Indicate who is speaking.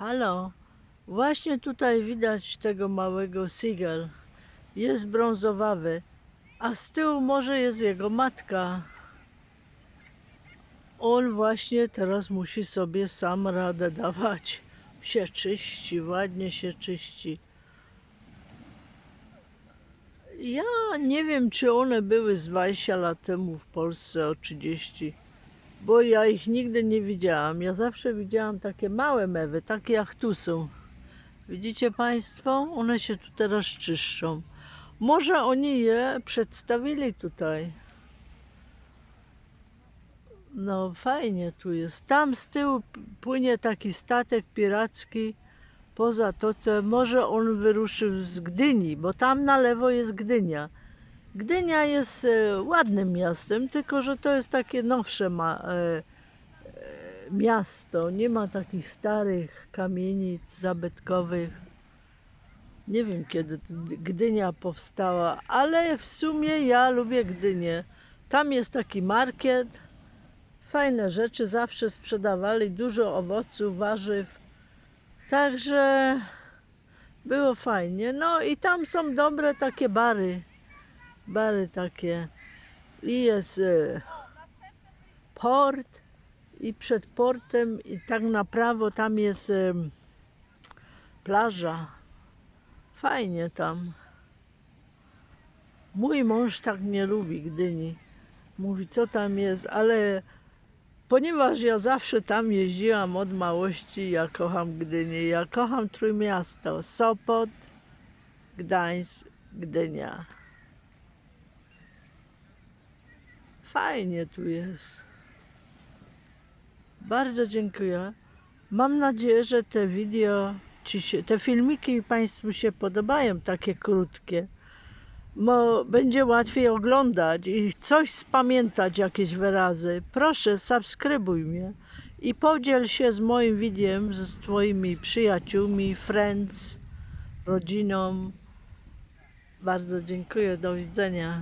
Speaker 1: Halo, właśnie tutaj widać tego małego seagull. Jest brązowawy, a z tyłu może jest jego matka. On właśnie teraz musi sobie sam radę dawać. Się czyści, ładnie się czyści. Ja nie wiem, czy one były z 20 lat temu w Polsce o 30, bo ja ich nigdy nie widziałam. Ja zawsze widziałam takie małe mewy, takie jak tu są. Widzicie Państwo? One się tu teraz czyszczą. Może oni je przedstawili tutaj. No fajnie tu jest. Tam z tyłu płynie taki statek piracki po zatoce. Może on wyruszył z Gdyni, bo tam na lewo jest Gdynia. Gdynia jest e, ładnym miastem, tylko że to jest takie nowsze ma, e, e, miasto. Nie ma takich starych kamienic zabytkowych. Nie wiem kiedy Gdynia powstała, ale w sumie ja lubię Gdynię. Tam jest taki market, fajne rzeczy zawsze sprzedawali, dużo owoców, warzyw. Także było fajnie. No i tam są dobre takie bary. Bary takie. I jest e, port i przed portem i tak na prawo tam jest em, plaża. Fajnie tam. Mój mąż tak nie lubi Gdyni. Mówi, co tam jest, ale ponieważ ja zawsze tam jeździłam od małości, ja kocham Gdynię. Ja kocham Trójmiasto. Sopot, Gdańsk, Gdynia. Fajnie tu jest. Bardzo dziękuję. Mam nadzieję, że te wideo, się, te filmiki Państwu się podobają, takie krótkie. Bo będzie łatwiej oglądać i coś spamiętać, jakieś wyrazy. Proszę, subskrybuj mnie i podziel się z moim wideo z Twoimi przyjaciółmi, friends, rodziną. Bardzo dziękuję, do widzenia.